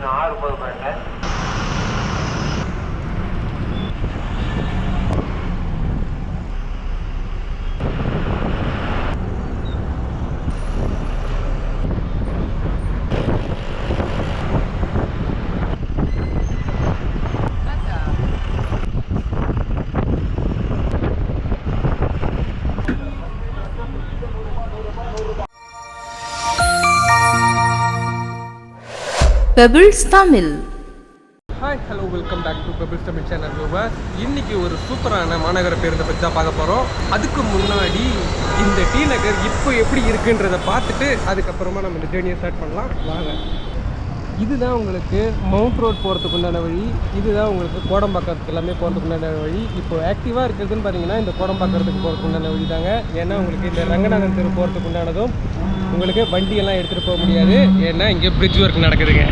கொஞ்சம் ஆறு போதுமாங்க Pebbles Tamil hi hello welcome back to Pebbles Tamil channel viewers இன்னைக்கு ஒரு சூப்பரான மாநகர பேருந்தை பற்றி தான் பார்க்க போகிறோம் அதுக்கு முன்னாடி இந்த டி நகர் இப்போ எப்படி இருக்குன்றதை பார்த்துட்டு அதுக்கப்புறமா நம்ம இந்த ஜேர்னியை ஸ்டார்ட் பண்ணலாம். வாங்க. இதுதான் உங்களுக்கு மவுண்ட் ரோட் போகிறதுக்கு உண்டான வழி. இதுதான் உங்களுக்கு கோடம்பாக்கத்துக்கு எல்லாமே போகிறதுக்கு உண்டான வழி. இப்போ ஆக்டிவாக இருக்கிறதுன்னு பார்த்தீங்கன்னா இந்த கோடம்பாக்கத்துக்கு போகிறதுக்கு உண்டான வழி தாங்க. ஏன்னா உங்களுக்கு இந்த ரங்கநாதன் தெரு போகிறதுக்கு உண்டானதும் உங்களுக்கு வண்டியெல்லாம் எடுத்துகிட்டு போக முடியாது. ஏன்னா இங்கே பிரிட்ஜ் ஒர்க் நடக்குதுங்க.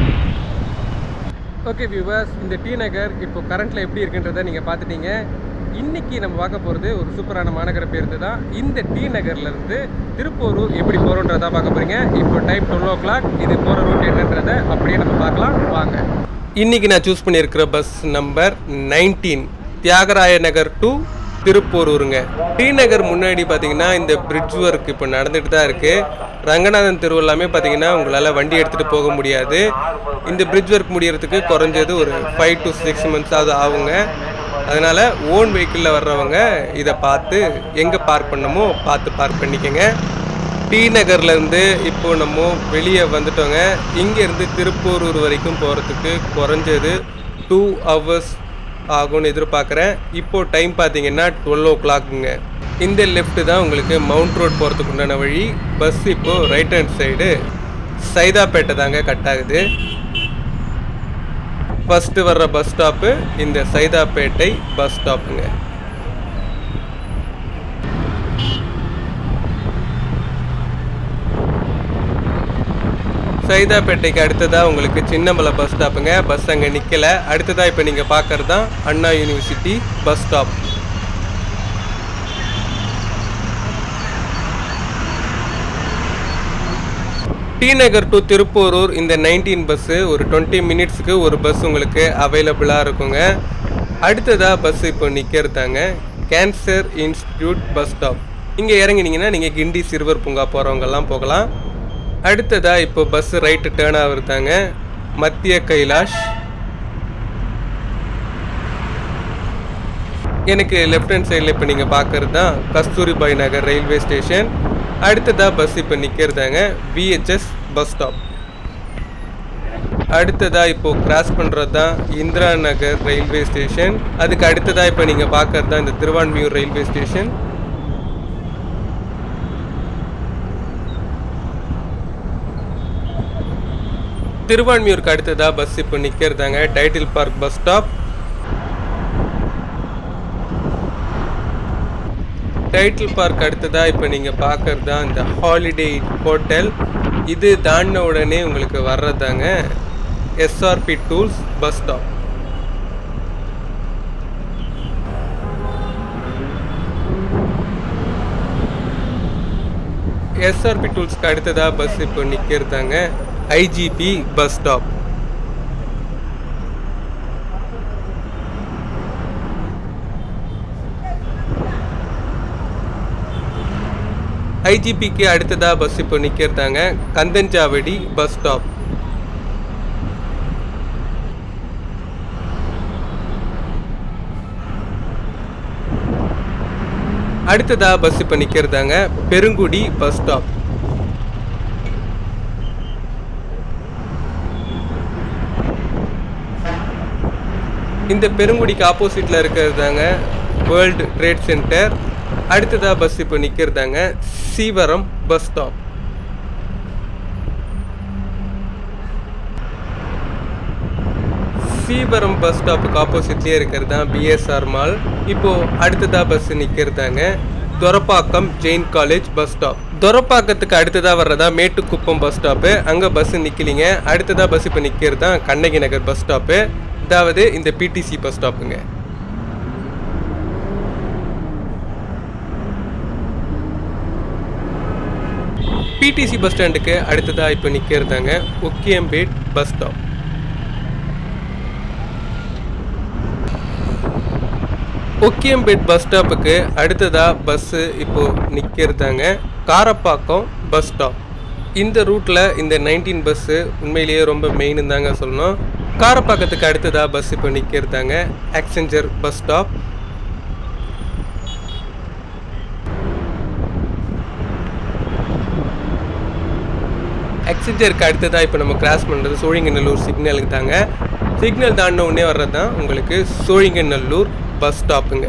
ஓகே வியூவர்ஸ் இந்த டி நகர் இப்போ கரண்ட்டில் எப்படி இருக்குன்றதை நீங்கள் பார்த்துட்டீங்க. இன்னைக்கு நம்ம பார்க்க போகிறது ஒரு சூப்பரான மாநகர பேருந்து தான். இந்த டி நகர்லேருந்து திருப்பூரூர் எப்படி போகிறோன்றதா பார்க்க போகிறீங்க இப்போ டைம் டுவெல் ஓ கிளாக் இது போகிற ரூட் என்னன்றதை அப்படியே நம்ம பார்க்கலாம். வாங்க. இன்றைக்கி நான் சூஸ் பண்ணியிருக்கிற bus number nineteen Thyagaraya Nagar to திருப்பூரூருங்க. T Nagar முன்னாடி பார்த்தீங்கன்னா இந்த பிரிட்ஜ் ஒர்க் இப்போ நடந்துட்டு தான் இருக்குது ரங்கநாதன் தெரு எல்லாமே பார்த்தீங்கன்னா உங்களால் வண்டி எடுத்துகிட்டு போக முடியாது. இந்த பிரிட்ஜ் ஒர்க் முடியறதுக்கு குறைஞ்சது ஒரு ஃபைவ் டு சிக்ஸ் மந்த்ஸ் அது ஆகுங்க. அதனால் ஓன் வெஹிக்கிளில் வர்றவங்க இதை பார்த்து எங்கே பார்க் பண்ணமோ பார்த்து பார்க் பண்ணிக்கோங்க. டி நகர்லேருந்து இப்போ நம்ம வெளியே வந்துட்டோங்க. இங்கேருந்து திருப்பூரூர் வரைக்கும் போகிறதுக்கு குறைஞ்சது டூ ஹவர்ஸ் ஆகும்னு எதிர்பார்க்குறேன். இப்போது டைம் பார்த்தீங்கன்னா டுவெல் ஓ கிளாக்குங்க இந்த லெஃப்ட்டு தான் உங்களுக்கு மவுண்ட் ரோட் போகிறதுக்கு உண்டான வழி. பஸ் இப்போது ரைட் ஹேண்ட் சைடு சைதாப்பேட்டை தாங்க கட் ஆகுது. ஃபஸ்ட்டு வர்ற பஸ் ஸ்டாப்பு இந்த சைதாப்பேட்டை பஸ் ஸ்டாப்புங்க சைதாப்பேட்டைக்கு அடுத்ததாக உங்களுக்கு சின்னமலை பஸ் ஸ்டாப்புங்க பஸ் அங்கே நிற்கலை அடுத்ததாக இப்போ நீங்கள் பார்க்குறது தான் Anna university bus stop T Nagar to Thiruporur இந்த நைன்டீன் பஸ்ஸு ஒரு டுவெண்ட்டி மினிட்ஸ்க்கு ஒரு பஸ் உங்களுக்கு அவைலபிளாக இருக்குங்க. அடுத்ததாக பஸ் இப்போ நிற்கிறதாங்க கேன்சர் இன்ஸ்டியூட் பஸ் ஸ்டாப் இங்கே இறங்கினீங்கன்னா நீங்கள் கிண்டி சிறுவர் பூங்கா போகிறவங்கெல்லாம் போகலாம். அடுத்ததாக இப்போ பஸ் ரைட்டு டேர்ன் ஆகுறதாங்க மத்திய கைலாஷ். எனக்கு லெஃப்ட் ஹேண்ட் சைடில் இப்போ நீங்கள் பார்க்குறது தான் கஸ்தூரிபாய் நகர் ரயில்வே ஸ்டேஷன் அடுத்ததாக பஸ் இப்போ நிற்கிறதாங்க விஹெச்எஸ் பஸ் ஸ்டாப் அடுத்ததாக இப்போது கிராஸ் பண்ணுறது தான் இந்திரா நகர் ரயில்வே ஸ்டேஷன் அதுக்கு அடுத்ததாக இப்போ நீங்கள் பார்க்குறது தான் இந்த திருவான்மியூர் ரயில்வே ஸ்டேஷன் திருவான்மியூருக்கு அடுத்ததாக பஸ் இப்போ நிற்கிறதாங்க Tidel park bus stop Tidel park அடுத்ததாக இப்போ நீங்கள் பார்க்குறதா தான் இந்த ஹாலிடே ஹோட்டல் இது தாண்டின உடனே உங்களுக்கு வர்றதாங்க SRP tools bus stop SRP டூல்ஸ்க்கு அடுத்ததாக பஸ் இப்போ நிற்கிறதாங்க ஐஜிபி பஸ் ஸ்டாப். ஐஜிபிக்கு அடுத்ததாக பஸ் இப்போ நிற்கிறதாங்க கந்தஞ்சாவடி பஸ் ஸ்டாப். அடுத்ததாக பஸ் இப்போ நிற்கிறதாங்க பெருங்குடி பஸ் ஸ்டாப். இந்த பெருங்குடிக்கு ஆப்போசிட்டில் இருக்கிறதாங்க வேர்ல்டு ட்ரேட் சென்டர் அடுத்ததாக பஸ் இப்போ நிற்கிறதாங்க Seevaram bus stop Seevaram bus ஸ்டாப்புக்கு ஆப்போசிட்லேயே இருக்கிறது தான் பிஎஸ்ஆர் மால் இப்போது அடுத்ததாக bus நிற்கிறதாங்க Thoraipakkam Jain college bus stop துரப்பாக்கத்துக்கு அடுத்ததாக வர்றதா மேட்டுக்குப்பம் பஸ் ஸ்டாப்பு அங்கே பஸ் நிற்கலிங்க அடுத்ததாக பஸ் இப்போ நிற்கிறது தான் கண்ணகி நகர் பஸ் ஸ்டாப்பு அதாவது இந்த பிடிசி பஸ் ஸ்டாப்புங்க பிடிசி பஸ் ஸ்டாண்டுக்கு அடுத்ததாக இப்போ நிற்கிறதாங்க Okkiyampet bus stop Okkiyampet bus ஸ்டாப்புக்கு அடுத்ததாக பஸ்ஸு இப்போது நிற்கிறதாங்க காரப்பாக்கம் பஸ் ஸ்டாப் இந்த ரூட்டில் இந்த நைன்டீன் பஸ்ஸு உண்மையிலேயே ரொம்ப மெயின்னு தாங்க சொல்லணும். காரப்பாக்கத்துக்கு அடுத்ததாக பஸ் இப்போ நிற்கிறதாங்க ஆக்செஞ்சர் பஸ் ஸ்டாப் எக்ஸிஜருக்கு அடுத்ததாக இப்போ நம்ம கிராஸ் பண்ணுறது சோழிங்கநல்லூர் சிக்னலுக்கு தாங்க. சிக்னல் தாண்டின உடனே வர்றது தான் உங்களுக்கு சோழிங்கநல்லூர் பஸ் ஸ்டாப்புங்க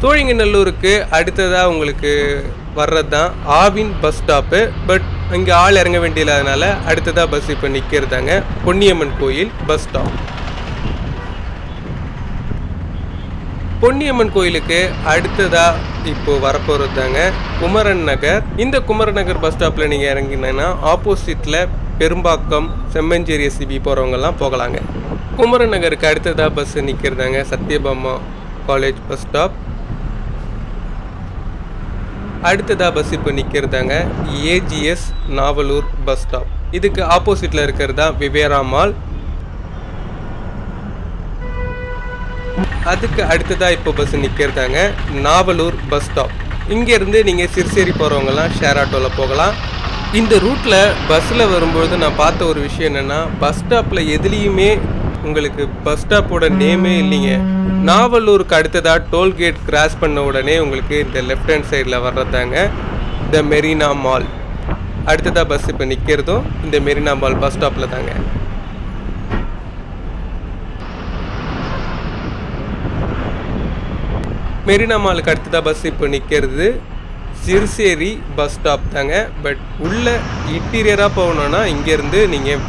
சோழிங்கநல்லூருக்கு அடுத்ததாக உங்களுக்கு வர்றது தான் ஆவின் பஸ் ஸ்டாப்பு பட் இங்கே ஆள் இறங்க வேண்டியதுனால அடுத்ததாக பஸ் இப்போ நிற்கிறதாங்க பொன்னியம்மன் கோயில் பஸ் ஸ்டாப் பொன்னியம்மன் கோயிலுக்கு அடுத்ததாக இப்போ வரப்போகிறது தாங்க குமரன் நகர். இந்த குமரன் நகர் பஸ் ஸ்டாப்பில் நீங்கள் இறங்கினீங்கன்னா ஆப்போசிட்டில் பெரும்பாக்கம் செம்மஞ்சேரி எஸ்சிபி போகிறவங்கெல்லாம் போகலாங்க. குமரன் நகருக்கு அடுத்ததாக பஸ் நிற்கிறதாங்க சத்யபாமா காலேஜ் பஸ் ஸ்டாப் அடுத்ததாக பஸ் இப்போ நிற்கிறதாங்க ஏஜிஎஸ் நாவலூர் பஸ் ஸ்டாப் இதுக்கு ஆப்போசிட்டில் இருக்கிறதா விவேரா மால் அதுக்கு அடுத்ததாக இப்போ பஸ் நிற்கிறதாங்க நாவலூர் பஸ் ஸ்டாப் இங்கேருந்து நீங்கள் சிறுசேரி போகிறவங்கலாம் ஷேர் ஆட்டோவில் போகலாம். இந்த ரூட்டில் பஸ்ஸில் வரும்பொழுது நான் பார்த்த ஒரு விஷயம் என்னென்னா பஸ் ஸ்டாப்பில் எதுலேயுமே உங்களுக்கு பஸ் ஸ்டாப்போட நேமே இல்லைங்க. நாவலூருக்கு அடுத்ததாக டோல்கேட் கிராஸ் பண்ண உடனே உங்களுக்கு இந்த லெஃப்ட் ஹேண்ட் சைடில் வர்றதாங்க த மெரினா மால் அடுத்ததாக பஸ் இப்போ நிற்கிறதும் இந்த மெரினா மால் பஸ் ஸ்டாப்பில் தாங்க. மெரினா மாலுக்கு அடுத்ததாக பஸ் இப்போ நிற்கிறது சிறுசேரி பஸ் ஸ்டாப் தாங்க. பட் உள்ள இன்டீரியராக போகணுன்னா இங்கேருந்து நீங்கள்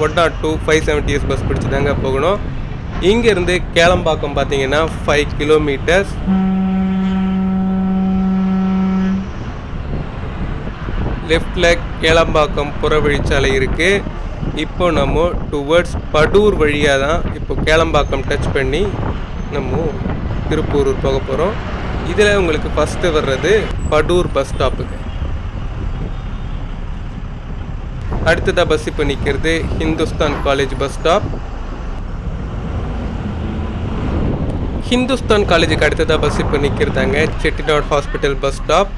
one nought two five seventy S bus பிடிச்சி தாங்க போகணும். இங்கேருந்து கேளம்பாக்கம் பார்த்தீங்கன்னா ஃபைவ் கிலோமீட்டர்ஸ் லெஃப்டில் கேளம்பாக்கம் புறவழிச்சாலை இருக்குது இப்போ நம்ம டுவர்ட்ஸ் படூர் வழியாக தான் இப்போ கேளம்பாக்கம் டச் பண்ணி நம்ம திருப்பூரூர் போக போகிறோம் இதில் உங்களுக்கு ஃபஸ்ட்டு வர்றது படூர் பஸ் ஸ்டாப்புக்கு அடுத்ததாக பஸ் இப்போ நிற்கிறது Hindustan college bus stop Hindustan காலேஜுக்கு அடுத்ததாக பஸ் இப்போ நிற்கிறதாங்க செட்டிநாடு ஹாஸ்பிட்டல் பஸ் ஸ்டாப்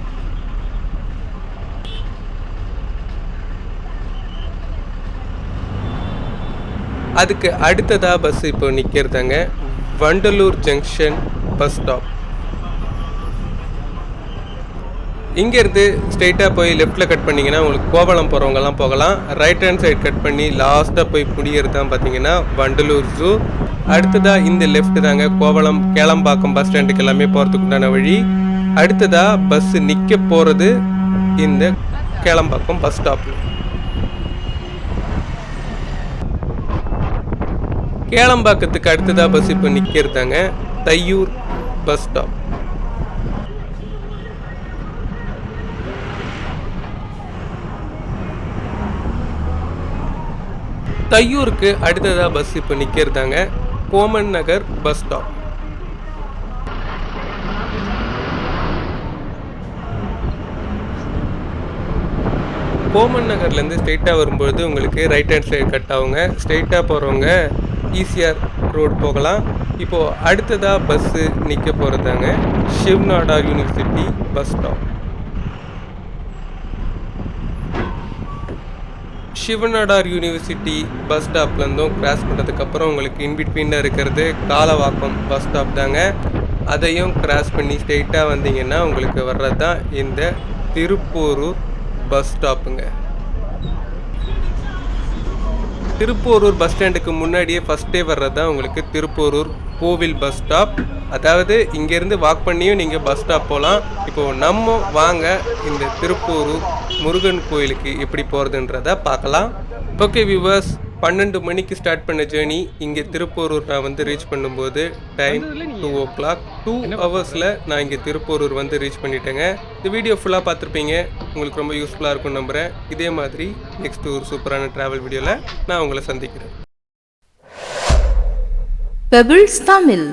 அதுக்கு அடுத்ததாக பஸ் இப்போ நிற்கிறதாங்க வண்டலூர் ஜங்ஷன் பஸ் ஸ்டாப் இங்கேருந்து ஸ்ட்ரெயிட்டாக போய் லெஃப்ட்டில் கட் பண்ணிங்கன்னா உங்களுக்கு கோவளம் போகிறவங்கலாம் போகலாம். ரைட் ஹேண்ட் சைடு கட் பண்ணி லாஸ்ட்டாக போய் முடியறது தான் பார்த்தீங்கன்னா வண்டலூர் ஜூ அடுத்ததாக இந்த லெஃப்ட் தாங்க கோவளம் கேளம்பாக்கம் பஸ் ஸ்டாண்டுக்கு எல்லாமே போகிறதுக்கு உண்டான வழி. அடுத்ததாக பஸ் நிற்க போகிறது இந்த கேளம்பாக்கம் பஸ் ஸ்டாப்பில் கேளம்பாக்கத்துக்கு அடுத்ததாக பஸ் இப்போ நிற்கிறதாங்க தையூர் பஸ் ஸ்டாப் தையூருக்கு அடுத்ததாக பஸ் இப்போ நிற்கிறதாங்க கோமன் நகர் பஸ் ஸ்டாப் கோமன் நகர்லேருந்து ஸ்ட்ரெயிட்டாக வரும்பொழுது உங்களுக்கு ரைட் ஹேண்ட் சைடு கட் ஆகுங்க. ஸ்ட்ரெயிட்டாக போகிறவங்க ஈசிஆர் ரோடு போகலாம். இப்போது அடுத்ததாக பஸ்ஸு நிற்க போகிறதாங்க Shiv Nadar university bus stop Shiv Nadar university bus ஸ்டாப்லேருந்தும் cross பண்ணதுக்கப்புறம் உங்களுக்கு இன்பிட்வீனில் இருக்கிறது காலவாக்கம் பஸ் ஸ்டாப் தாங்க. அதையும் கிராஸ் பண்ணி ஸ்ட்ரெயிட்டாக வந்தீங்கன்னா உங்களுக்கு வர்றது தான் இந்த திருப்போரூர் பஸ் ஸ்டாப்புங்க திருப்போரூர் பஸ் ஸ்டாண்டுக்கு முன்னாடியே ஃபஸ்ட்டே வர்றது தான் உங்களுக்கு திருப்போரூர் கோவில் பஸ் ஸ்டாப் அதாவது இங்கேருந்து வாக் பண்ணியும் நீங்கள் பஸ் ஸ்டாப் போகலாம் இப்போது நம்ம வாங்க இந்த திருப்போரூர் முருகன் கோயிலுக்கு எப்படி போகிறதுன்றத பார்க்கலாம். ஓகே வியூவர்ஸ் பன்னெண்டு மணிக்கு ஸ்டார்ட் பண்ண ஜேர்னி இங்கே திருப்போரூர் நான் வந்து ரீச் பண்ணும்போது time two o'clock two ஹவர்ஸில் நான் இங்கே திருப்போரூர் வந்து ரீச் பண்ணிட்டேங்க. இந்த வீடியோ ஃபுல்லாக பார்த்துருப்பீங்க. உங்களுக்கு ரொம்ப யூஸ்ஃபுல்லாக இருக்கும்னு நம்புகிறேன் இதே மாதிரி நெக்ஸ்ட் ஒரு சூப்பரான ட்ராவல் வீடியோவில் நான் உங்களை சந்திக்கிறேன். Tamil.